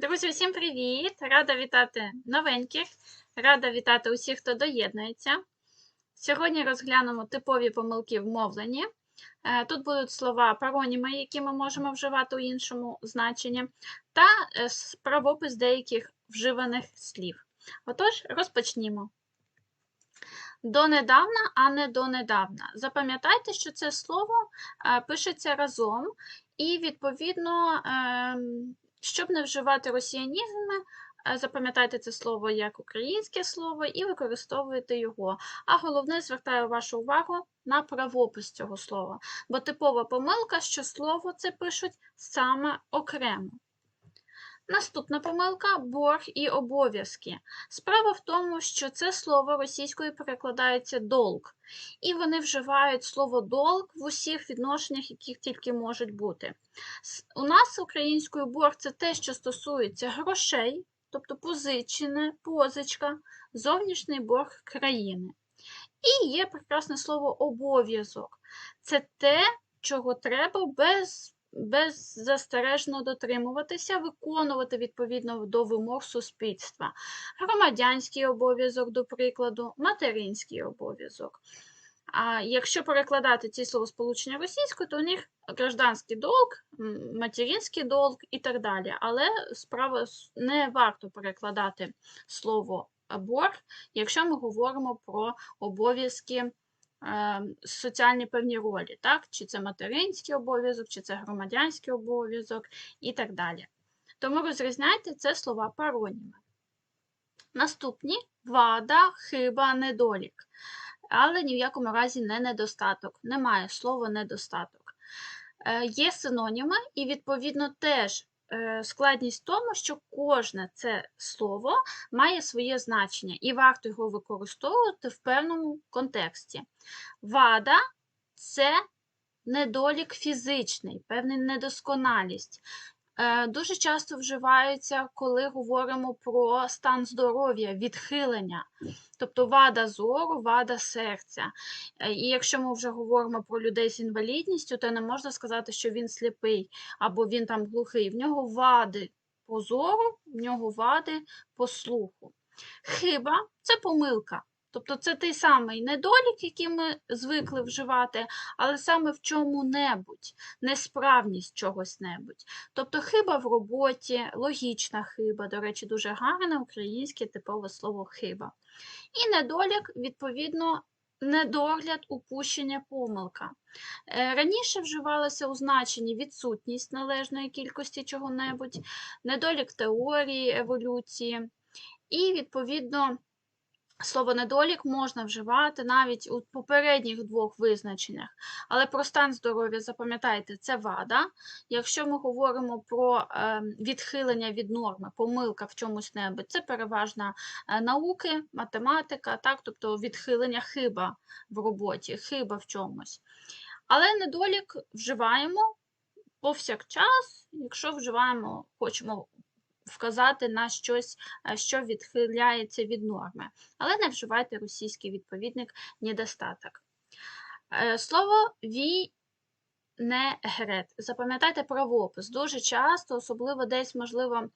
Друзі, всім привіт! Рада вітати новеньких, рада вітати усіх, хто доєднується. Сьогодні розглянемо типові помилки в мовленні. Е, Тут будуть слова пароніми, які ми можемо вживати у іншому значенні, та е, правопис деяких вживаних слів. Отож, розпочнімо. Донедавна, а не донедавна. Запам'ятайте, що це слово е, пишеться разом, і, відповідно, ем, щоб не вживати росіянізми, е, запам'ятайте це слово як українське слово і використовуйте його. А головне, звертаю вашу увагу на правопис цього слова, бо типова помилка, що слово це пишуть саме окремо. Наступна помилка борг і обов'язки. Справа в тому, що це слово російською перекладається долг, і вони вживають слово долг в усіх відношеннях, яких тільки можуть бути. У нас українською борг це те, що стосується грошей, тобто позичене, позичка, зовнішній борг країни. І є прекрасне слово обов'язок. Це те, чого треба без, беззастережно дотримуватися, виконувати відповідно до вимог суспільства. Громадянський обов'язок, до прикладу, материнський обов'язок. А якщо перекладати ці словосполучення російською, то у них гражданський долг, материнський долг і так далі. Але справа не варто перекладати слово борг, якщо ми говоримо про обов'язки соціальні певні ролі, так? чи це материнський обов'язок, чи це громадянський обов'язок і так далі. Тому розрізняйте це слова пароніми. Наступні вада, хиба, недолік. Але ні в якому разі не недостаток. Немає слова недостаток. Е, Є синоніми, і, відповідно, теж складність в тому, що кожне це слово має своє значення, і варто його використовувати в певному контексті. Вада це недолік фізичний, певна недосконалість. Е, Дуже часто вживаються, коли говоримо про стан здоров'я, відхилення, тобто вада зору, вада серця. Е, І якщо ми вже говоримо про людей з інвалідністю, то не можна сказати, що він сліпий або він там глухий. В нього вади по зору, в нього вади по слуху. Хиба це помилка. Тобто це той самий недолік, який ми звикли вживати, але саме в чому-небудь, несправність чогось-небудь. Тобто хиба в роботі, логічна хиба, до речі, дуже гарне українське типове слово хиба. І недолік, відповідно, недогляд, упущення, помилка. Е, Раніше вживалося у значенні відсутність належної кількості чого-небудь, недолік теорії еволюції, і, відповідно, Слово недолік можна вживати навіть у попередніх двох визначеннях. Але про стан здоров'я, запам'ятайте, це вада. Якщо ми говоримо про е, відхилення від норми, помилка в чомусь небудь, це переважно е, науки, математика, так? тобто відхилення хиба в роботі, хиба в чомусь. Але недолік вживаємо повсякчас, якщо вживаємо, хочемо вказати на щось, е, що відхиляється від норми. Але не вживайте російський відповідник недостаток. Е, Слово ві не грет. Запам'ятайте правопис. Дуже часто, особливо десь, можливо,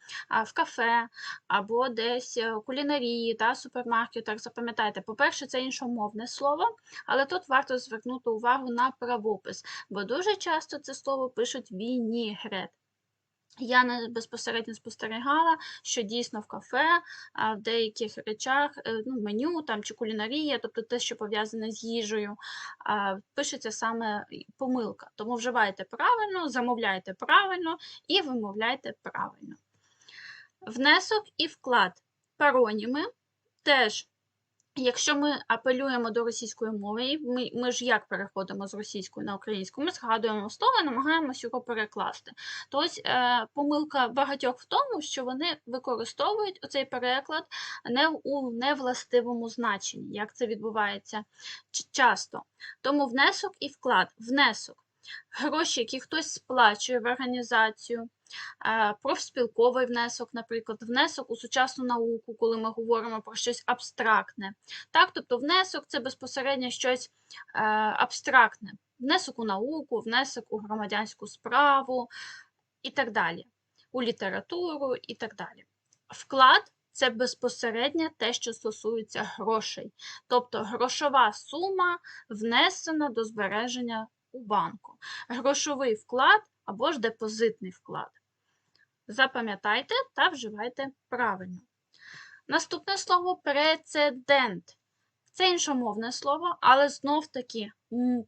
в кафе або десь е, у кулінарії та супермаркетах. Запам'ятайте, по-перше, це іншомовне слово, але тут варто звернути увагу на правопис, бо дуже часто це слово пишуть вінігрет. Я не безпосередньо спостерігала, що дійсно в кафе, а, в деяких речах, е, ну, меню там, чи кулінарія, тобто те, що пов'язане з їжею, пишеться саме помилка. Тому вживайте правильно, замовляйте правильно і вимовляйте правильно. Внесок і вклад. Пароніми теж. Якщо ми апелюємо до російської мови, ми, ми ж як переходимо з російської на українську, ми згадуємо слово і намагаємося його перекласти. Тобто е, помилка багатьох в тому, що вони використовують оцей переклад не у невластивому значенні, як це відбувається часто. Тому внесок і вклад. Внесок. Гроші, які хтось сплачує в організацію, профспілковий внесок, наприклад, внесок у сучасну науку, коли ми говоримо про щось абстрактне. Так, тобто внесок це безпосередньо щось е, абстрактне. Внесок у науку, внесок у громадянську справу і так далі. у літературу і так далі. Вклад це безпосередньо те, що стосується грошей, тобто грошова сума внесена до збереження у банку, грошовий вклад або ж депозитний вклад. Запам'ятайте та вживайте правильно. Наступне слово прецедент. Це іншомовне слово, але знов-таки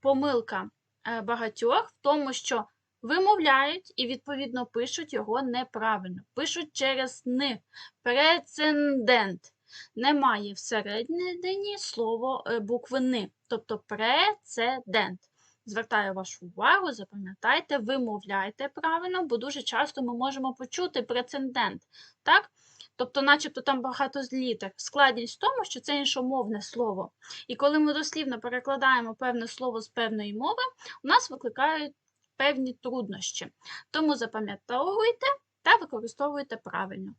помилка е, багатьох в тому, що вимовляють і, відповідно, пишуть його неправильно. Пишуть через «ни». Прецедент. Немає всередині слово е, букви «ни», тобто прецедент. Звертаю вашу увагу, запам'ятайте, вимовляйте правильно, бо дуже часто ми можемо почути прецедент. Так? Тобто, начебто там багато з літер. Складність в тому, що це іншомовне слово. І коли ми дослівно перекладаємо певне слово з певної мови, у нас викликають певні труднощі. Тому запам'ятовуйте та використовуйте правильно.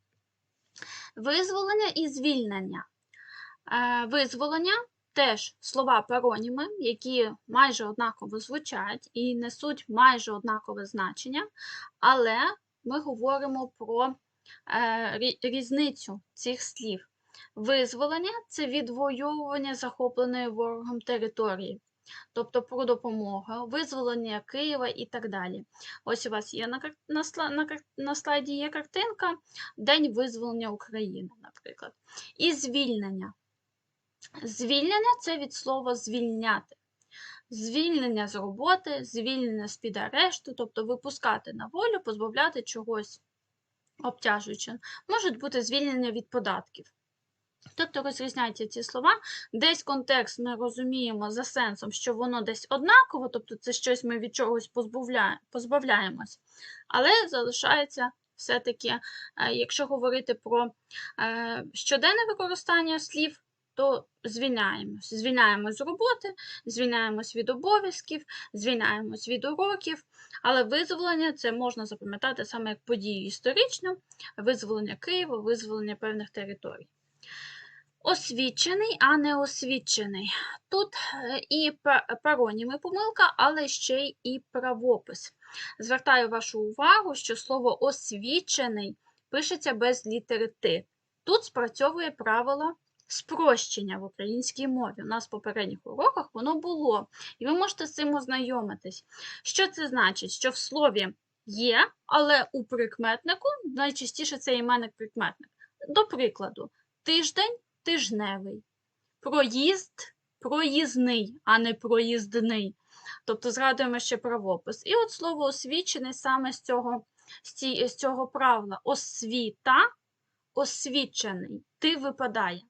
Визволення і звільнення. Е, визволення теж слова пароніми, які майже однаково звучать і несуть майже однакове значення, але ми говоримо про е, різницю цих слів. Визволення це відвоювання захопленої ворогом території тобто про допомогу, визволення Києва і так далі. Ось у вас є на на, на, на слайді є картинка День визволення України, наприклад. І звільнення. Звільнення це від слова звільняти. Звільнення з роботи, звільнення з під арешту, тобто випускати на волю, позбавляти чогось обтяжуючи. Можуть бути звільнення від податків. Тобто розрізняйте ці слова. Десь контекст ми розуміємо за сенсом, що воно десь однаково, тобто це щось ми від чогось позбавляємось. Але залишається все-таки, е, якщо говорити про е, щоденне використання слів, то звільняємось. Звільняємось з роботи, звільняємось від обов'язків, звільняємось від уроків, але визволення це можна запам'ятати саме як подію історичну, визволення Києва, визволення певних територій. Освічений, а не освічений. Тут е, і пароніми помилка, але ще й і правопис. Звертаю вашу увагу, що слово освічений пишеться без літери Т. Тут спрацьовує правило спрощення в українській мові. У нас в попередніх уроках воно було, і ви можете з цим ознайомитись. Що це значить? Що в слові є, але у прикметнику найчастіше це іменник прикметник. До прикладу, тиждень тижневий. Проїзд проїзний, а не проїздний. Тобто згадуємо ще правопис. І от слово освічений саме з цього з цього правила. Освіта, освічений, ти випадає.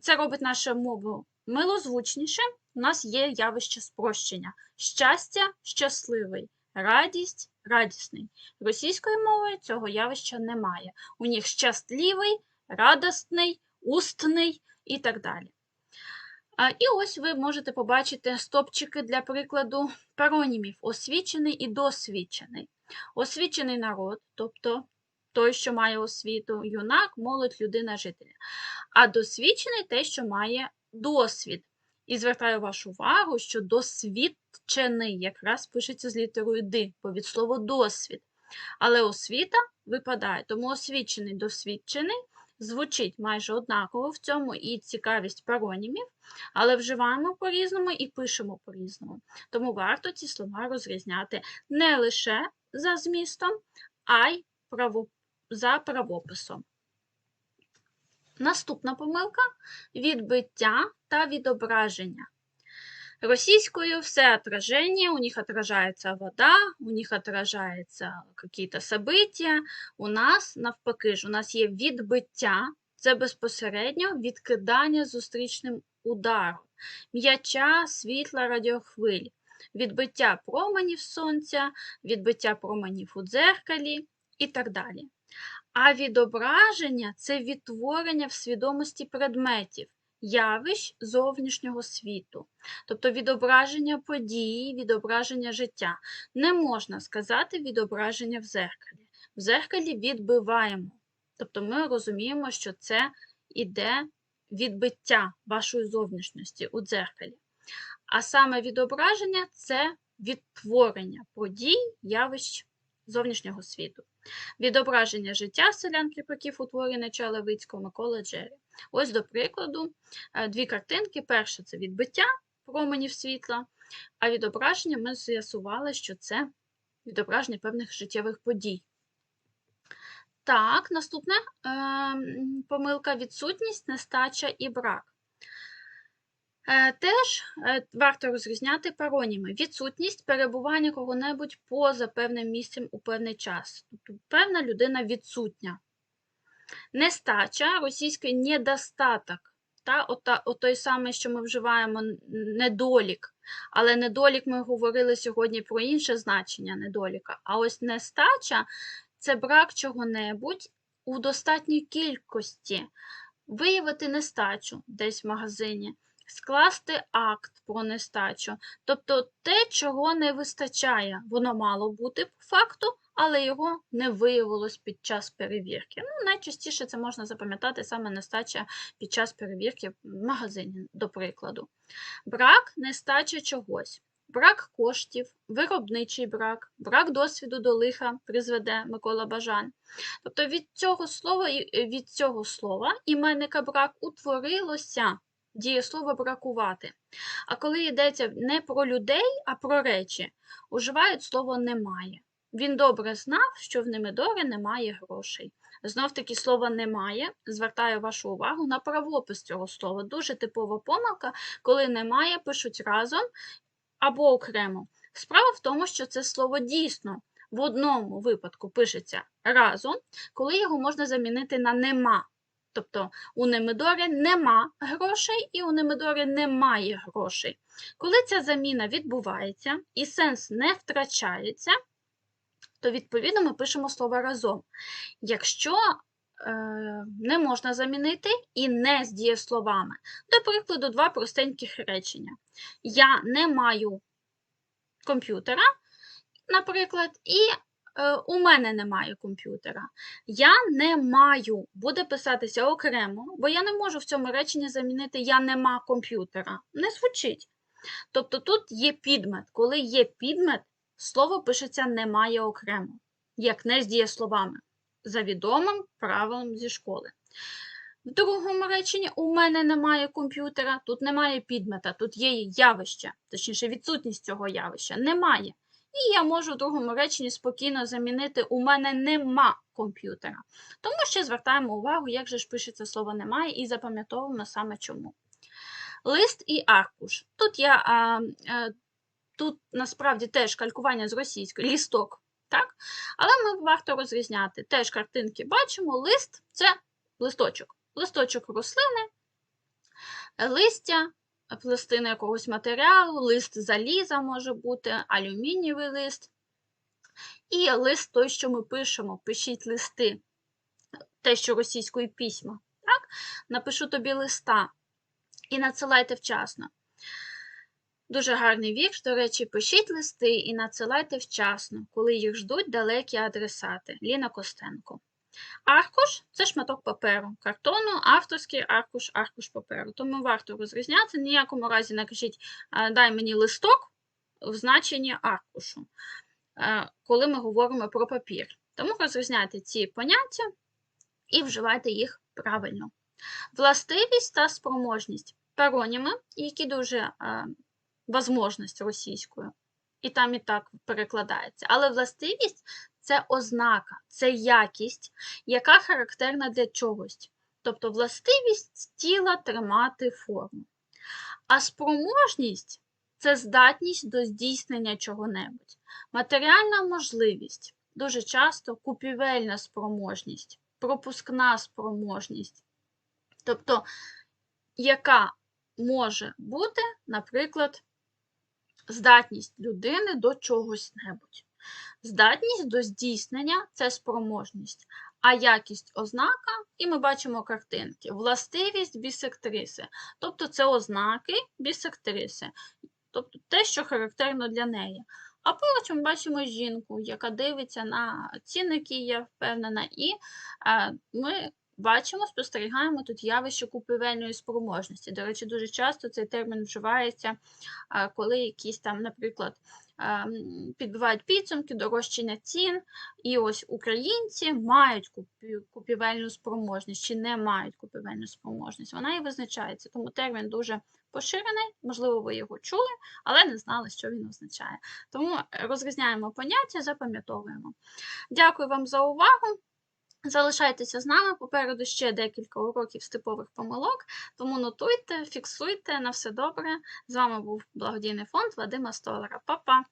Це робить нашу мову милозвучніше. У нас є явище спрощення. Щастя щасливий, радість радісний. Російською мовою цього явища немає. У них щасливий, радостний, устний і так далі. І ось ви можете побачити стопчики для прикладу паронімів освічений і досвідчений. Освічений народ, тобто той, що має освіту, юнак, молодь, людина, жителя. А досвідчений те, що має досвід. І звертаю вашу увагу, що досвідчений якраз пишеться з літерою Д, бо від слова досвід. Але освіта випадає, тому освічений досвідчений звучить майже однаково в цьому і цікавість паронімів, але вживаємо по-різному і пишемо по-різному. Тому варто ці слова розрізняти не лише за змістом, а й право... за правописом. Наступна помилка відбиття та відображення. Российскую все отражение, у них отражается вода, у них отражаються какие-то события. У нас, навпаки, ж, у нас є відбиття, це безпосередньо відкидання зустрічним ударом, м'яча, світла, радіохвиль, відбиття променів сонця, відбиття променів у дзеркалі і так далі. А відображення це відтворення в свідомості предметів явищ зовнішнього світу, тобто відображення події, відображення життя. Не можна сказати відображення в зеркалі. В зеркалі відбиваємо. Тобто ми розуміємо, що це іде відбиття вашої зовнішності у дзеркалі. А саме відображення це відтворення подій, явищ зовнішнього світу. Відображення життя селян кріпаків у творі Неча Левицького Миколи Джері. Ось, до прикладу, е, дві картинки. Перша це відбиття променів світла, а відображення ми з'ясували, що це відображення певних життєвих подій. Так, наступне е, помилка відсутність, нестача і брак. Е, Теж е, варто розрізняти пароніми. Відсутність перебування кого-небудь поза певним місцем у певний час. Тобто певна людина відсутня. Нестача російської недостаток. Та, ота, от той самий, що ми вживаємо недолік. Але недолік ми говорили сьогодні про інше значення недоліка. А ось нестача це брак чого-небудь у достатній кількості. Виявити нестачу десь в магазині, скласти акт про нестачу. Тобто те, чого не вистачає. Воно мало бути по факту, але його не виявилось під час перевірки. Ну, найчастіше це можна запам'ятати саме нестача під час перевірки в магазині, до прикладу. Брак нестача чогось. Брак коштів, виробничий брак, брак досвіду до лиха призведе Микола Бажан. Тобто від цього слова, від цього слова іменника брак утворилося дієслово бракувати. А коли йдеться не про людей, а про речі, уживають слово немає. Він добре знав, що в Немидорі немає грошей. Знов таки слово немає. Звертаю вашу увагу на правопис цього слова. Дуже типова помилка, коли немає, пишуть разом або окремо. Справа в тому, що це слово дійсно в одному випадку пишеться разом, коли його можна замінити на нема. Тобто у Немидорі нема грошей і у Немидорі немає грошей. Коли ця заміна відбувається і сенс не втрачається, то відповідно ми пишемо слово разом. Якщо е, не можна замінити і не з дієсловами. До прикладу, два простеньких речення. Я не маю комп'ютера, наприклад, і у мене немає комп'ютера. Я не маю, буде писатися окремо, бо я не можу в цьому реченні замінити я нема комп'ютера. Не звучить. Тобто тут є підмет. Коли є підмет, слово пишеться немає окремо, як не з дієсловами, за відомим правилом зі школи. В другому реченні у мене немає комп'ютера, тут немає підмета, тут є явище, точніше, відсутність цього явища. Немає. І я можу в другому реченні спокійно замінити у мене нема комп'ютера. Тому ще звертаємо увагу, як же ж пишеться слово немає, і запам'ятовуємо саме чому. Лист і аркуш. Тут я а, а, тут насправді теж калькування з російської, лісток, так? Але ми варто розрізняти. Теж картинки бачимо, лист це листочок. Листочок рослини, листя, пластина якогось матеріалу, лист заліза може бути, алюмінієвий лист. І лист той, що ми пишемо, пишіть листи, те, що російської письма. Так? Напишу тобі листа і надсилайте вчасно. Дуже гарний вірш, до речі, пишіть листи і надсилайте вчасно, коли їх ждуть далекі адресати. Ліна Костенко. Аркуш це шматок паперу, картону, авторський аркуш, аркуш паперу. Тому варто розрізняти. Ніякому разі не кажіть, дай мені листок в значенні аркушу, коли ми говоримо про папір. Тому розрізняйте ці поняття і вживайте їх правильно. Властивість та спроможність. Пароніми, які дуже возможність російською, і там і так перекладається. Але властивість це ознака, це якість, яка характерна для чогось. Тобто властивість тіла тримати форму. А спроможність це здатність до здійснення чого-небудь. Матеріальна можливість, дуже часто купівельна спроможність, пропускна спроможність. Тобто, яка може бути, наприклад, здатність людини до чогось небудь. Здатність до здійснення це спроможність, а якість ознака, і ми бачимо картинки, властивість бісектриси. Тобто це ознаки бісектриси, тобто те, що характерно для неї. А поруч ми бачимо жінку, яка дивиться на цінники, я впевнена, і е, ми бачимо, спостерігаємо тут явище купівельної спроможності. До речі, дуже часто цей термін вживається, е, коли якісь там, наприклад, підбивають підсумки, дорожчання цін. І ось українці мають купівельну спроможність чи не мають купівельну спроможність. Вона і визначається. Тому термін дуже поширений, можливо, ви його чули, але не знали, що він означає. Тому розрізняємо поняття, запам'ятовуємо. Дякую вам за увагу. Залишайтеся з нами. Попереду ще декілька уроків з типових помилок. Тому нотуйте, фіксуйте. На все добре. З вами був благодійний фонд Вадима Столара. Па-па!